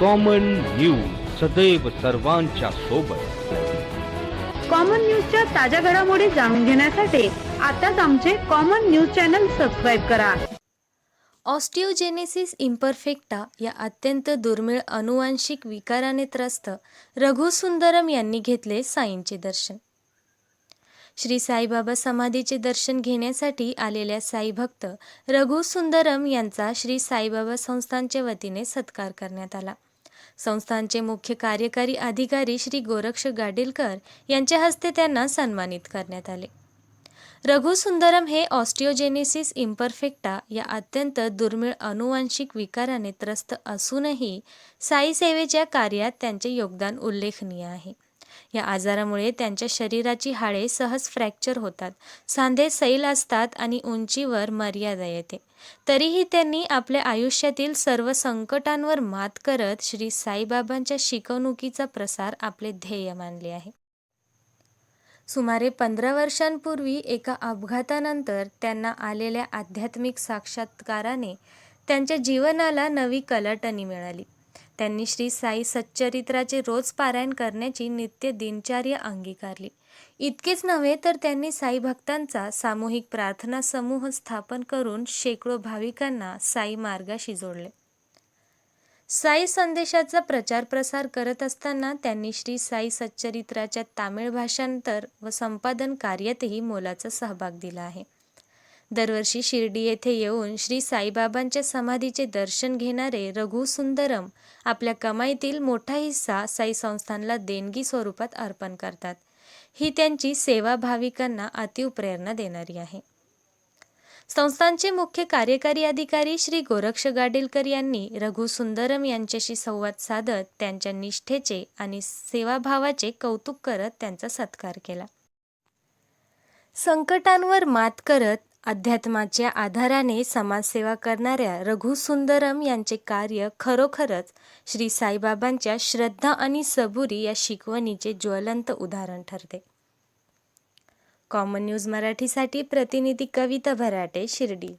Common news सदैव सर्वांच्या सोबत. कॉमन न्यूजच्या ताज्या घडामोडी जाणून घेण्यासाठी आताच आमचे कॉमन न्यूज चॅनल सबस्क्राईब करा. ऑस्टिओजेनेसिस इम्परफेक्टा या अत्यंत दुर्मिळ अनुवांशिक विकाराने त्रस्त रघु सुंदरम यांनी घेतले साईंचे दर्शन. श्री साईबाबा समाधीचे दर्शन घेण्यासाठी आलेल्या साईभक्त रघु सुंदरम यांचा श्री साईबाबा संस्थानच्या वतीने सत्कार करण्यात आला. संस्थानचे मुख्य कार्यकारी अधिकारी श्री गोरक्ष गाडीलकर यांच्या हस्ते त्यांना सन्मानित करण्यात आले. रघु सुंदरम हे ऑस्टिओजेनेसिस इम्परफेक्टा या अत्यंत दुर्मिळ अनुवांशिक विकाराने त्रस्त असूनही साई सेवेच्या कार्यात त्यांचे योगदान उल्लेखनीय आहे. या आजारामुळे त्यांच्या शरीराची हाडे सहज फ्रॅक्चर होतात. सांधे सैल असतात आणि उंचीवर मर्यादा येते. तरीही त्यांनी आपल्या आयुष्यातील सर्व संकटांवर मात करत श्री साईबाबांच्या शिकवणुकीचा प्रसार आपले ध्येय मानले आहे. सुमारे पंधरा वर्षांपूर्वी एका अपघातानंतर त्यांना आलेल्या आध्यात्मिक साक्षात्काराने त्यांच्या जीवनाला नवी कलाटणी मिळाली. त्यांनी श्री साई सच्चरित्राचे रोज पारायण करण्याची नित्य दिनचर्या अंगीकारली. इतकेच नव्हे तर त्यांनी साई भक्तांचा सामूहिक प्रार्थना समूह स्थापन करून शेकडो भाविकांना साई मार्गाशी जोडले. साई संदेशाचा प्रचार प्रसार करत असताना त्यांनी श्री साई सच्चरित्राच्या तामिळ भाषांतर व संपादन कार्यातही मोलाचा सहभाग दिला आहे. दरवर्षी शिर्डी येथे येऊन श्री साईबाबांच्या समाधीचे दर्शन घेणारे रघु सुंदरम आपल्या कमाईतील मोठा हिस्सा साई संस्थानला देणगी स्वरूपात अर्पण करतात. ही त्यांची सेवा भाविकांना अतीव प्रेरणा देणारी आहे. संस्थानचे मुख्य कार्यकारी अधिकारी श्री गोरक्ष गाडीलकर यांनी रघु सुंदरम यांच्याशी संवाद साधत त्यांच्या निष्ठेचे आणि सेवाभावाचे कौतुक करत त्यांचा सत्कार केला. संकटांवर मात करत अध्यात्माच्या आधाराने समाजसेवा करणाऱ्या रघु सुंदरम यांचे कार्य खरोखरच श्री साईबाबांच्या श्रद्धा आणि सबुरी या शिकवणीचे ज्वलंत उदाहरण ठरते. कॉमन न्यूज मराठीसाठी प्रतिनिधी कविता भराटे शिर्डी.